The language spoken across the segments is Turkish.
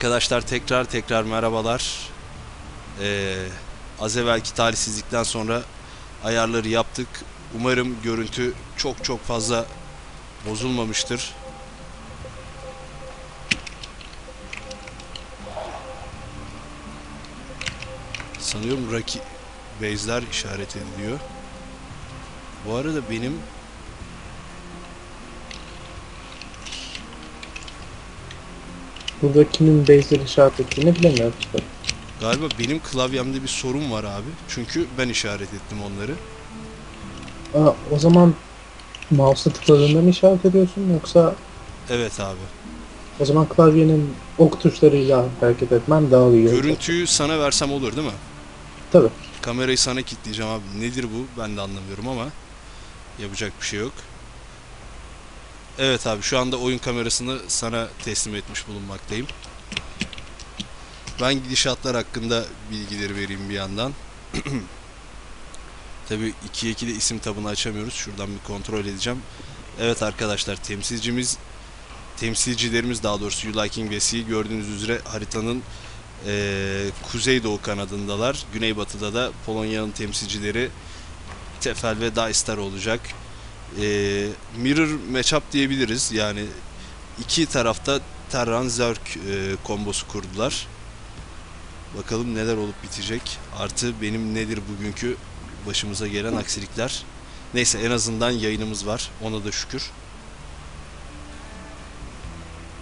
Arkadaşlar tekrar tekrar merhabalar. Ee, az evvelki talihsizlikten sonra ayarları yaptık. Umarım görüntü çok çok fazla bozulmamıştır. Sanıyorum rakip base'ler işaret ediliyor. Bu arada benim Burada kimin base'leri işaret ettiğini bilemiyoruz. işte. galiba benim klavyemde bir sorun var abi. Çünkü ben işaret ettim onları. Aa, o zaman mouse'a tıkladığında mı işaret ediyorsun yoksa Evet abi. o zaman klavyenin ok tuşlarıyla hareket etmen daha iyi. Görüntüyü sana versem olur değil mi? Tabii. Kamerayı sana kilitleyeceğim abi. Nedir bu? Ben de anlamıyorum ama yapacak bir şey yok. Evet abi şu anda oyun kamerasını sana teslim etmiş bulunmaktayım. Ben gidişatlar hakkında bilgileri vereyim bir yandan. Tabi 2'ye 2'de isim tabını açamıyoruz. Şuradan bir kontrol edeceğim. Evet arkadaşlar temsilcimiz temsilcilerimiz daha doğrusu You Liking ve Sea gördüğünüz üzere haritanın eee kuzeydoğu kanadındalar. Güneybatıda da Polonya'nın temsilcileri Tefel ve Daistar olacak. Eee, mirror matchup diyebiliriz. Yani iki tarafta Terran Zerk eee, kombosu kurdular. Bakalım neler olup bitecek. Artı benim nedir bugünkü başımıza gelen aksilikler. Neyse en azından yayınımız var. Ona da şükür.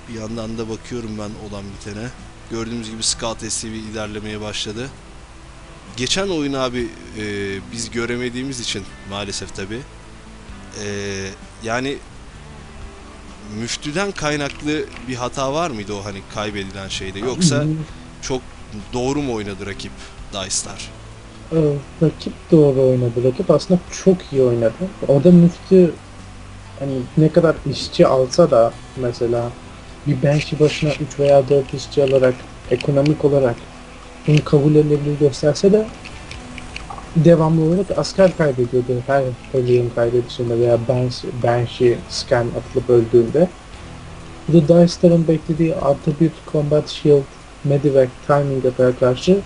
Bir yandan da bakıyorum ben olan bitene. Gördüğümüz gibi Scout SCV ilerlemeye başladı. Geçen oyun abi e, biz göremediğimiz için maalesef tabi. yani müftüden kaynaklı bir hata var mıydı o hani kaybedilen şeyde yoksa Hmm, çok doğru mu oynadı rakip Dicestar? e, rakip doğru oynadı. Rakip aslında çok iyi oynadı. Orada müftü hani ne kadar işçi alsa da mesela bir bench'i başına 3 veya 4 işçi alarak ekonomik olarak bunu kabul edilebilir gösterse de devamlı olarak asker kaybediyordu her Alien kaybedişinde veya bench'i scan atılıp öldüğünde. Bu da Dicestar'ın beklediği artı bir combat shield, medivac, timing ataya karşı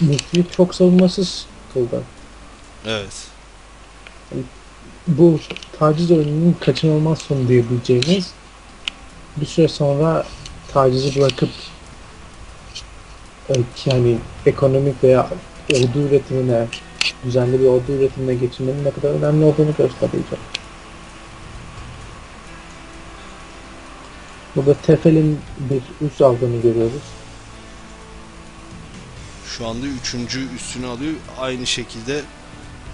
Müftüyü çok savunmasız kıldı. Evet. Bu taciz oyununun kaçınılmaz sonu diyebileceğimiz bir süre sonra tacizi bırakıp e, yani ekonomik veya ordu üretimine düzenli bir ordu üretimine geçirmenin ne kadar önemli olduğunu gösterecek. Burada Tefel'in bir üs aldığını görüyoruz. Şu anda üçüncü üstünü alıyor. Aynı şekilde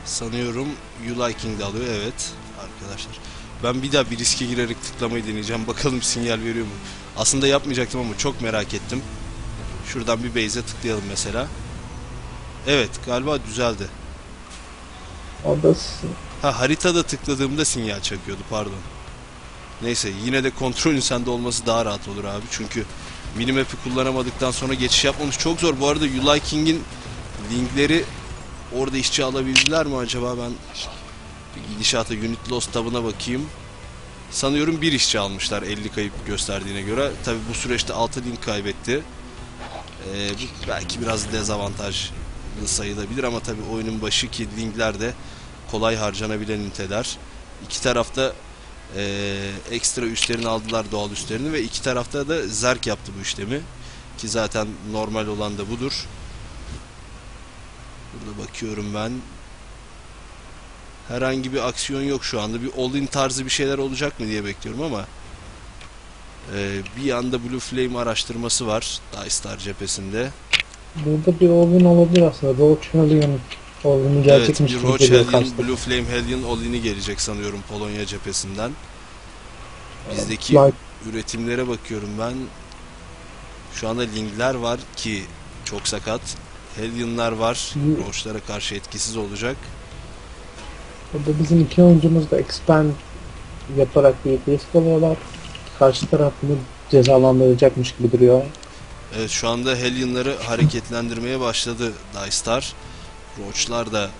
sanıyorum You Liking de alıyor. Evet arkadaşlar. Ben bir daha bir riske girerek tıklamayı deneyeceğim. Bakalım sinyal veriyor mu? Aslında yapmayacaktım ama çok merak ettim. Şuradan bir base'e tıklayalım mesela. Evet galiba düzeldi. Orada s- Ha haritada tıkladığımda sinyal çakıyordu pardon. Neyse yine de kontrolün sende olması daha rahat olur abi. Çünkü minimap'i kullanamadıktan sonra geçiş yapmamız çok zor. Bu arada You Liking'in linkleri orada işçi alabildiler mi acaba ben gidişata Unit Lost tabına bakayım. Sanıyorum bir işçi almışlar 50 kayıp gösterdiğine göre. Tabi bu süreçte 6 link kaybetti. Ee, belki biraz sayılabilir ama tabi oyunun başı ki linkler de kolay harcanabilen üniteler. İki tarafta eee, ekstra üstlerini aldılar doğal üstlerini ve iki tarafta da zerk yaptı bu işlemi. Ki zaten normal olan da budur. Burada bakıyorum ben. Herhangi bir aksiyon yok şu anda. Bir all-in tarzı bir şeyler olacak mı diye bekliyorum ama eee, bir yanda Blue Flame araştırması var Dicestar cephesinde. Burada bir oyun olabilir aslında. Roach oyunu Evet, gerçekmiş bir gibi Roach Hellion. Blue Flame Hellion all-in'i gelecek sanıyorum Polonya cephesinden. Bizdeki Like, üretimlere bakıyorum ben. Şu anda linkler var ki çok sakat. Hellion'lar var. Roach'lara karşı etkisiz olacak. burada bizim iki oyuncumuz da expand yaparak bir risk alıyorlar. Karşı taraf bunu cezalandıracakmış gibi duruyor. Evet şu anda Hellion'ları hareketlendirmeye başladı Dicestar. Roach'lar da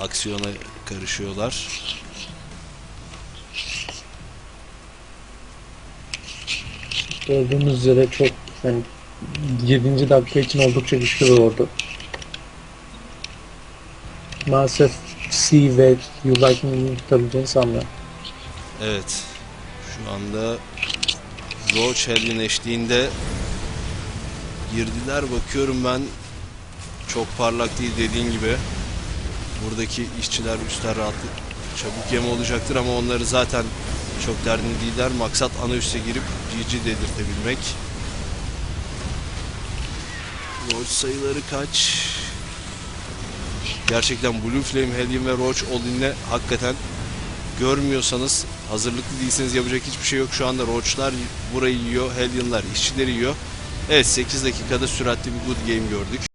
aksiyona karışıyorlar. gördüğümüz üzere çok yani 7. dakika için oldukça güçlü bir ordu. Maalesef C ve Yulakin'in tutabileceğini sanmıyorum. Evet. Şu anda Roach Hellion eşliğinde girdiler. Bakıyorum ben çok parlak değil dediğin gibi. Buradaki işçiler üstler rahatlık çabuk yeme olacaktır ama onları zaten çok derdinde değiller. Maksat ana üste girip GG dedirtebilmek. Roach sayıları kaç? Gerçekten Blue Flame, Hellion ve Roach Odin'le hakikaten görmüyorsanız hazırlıklı değilseniz yapacak hiçbir şey yok. Şu anda Roach'lar burayı yiyor, Hellion'lar işçileri yiyor. Evet 8 dakikada süratli bir good game gördük.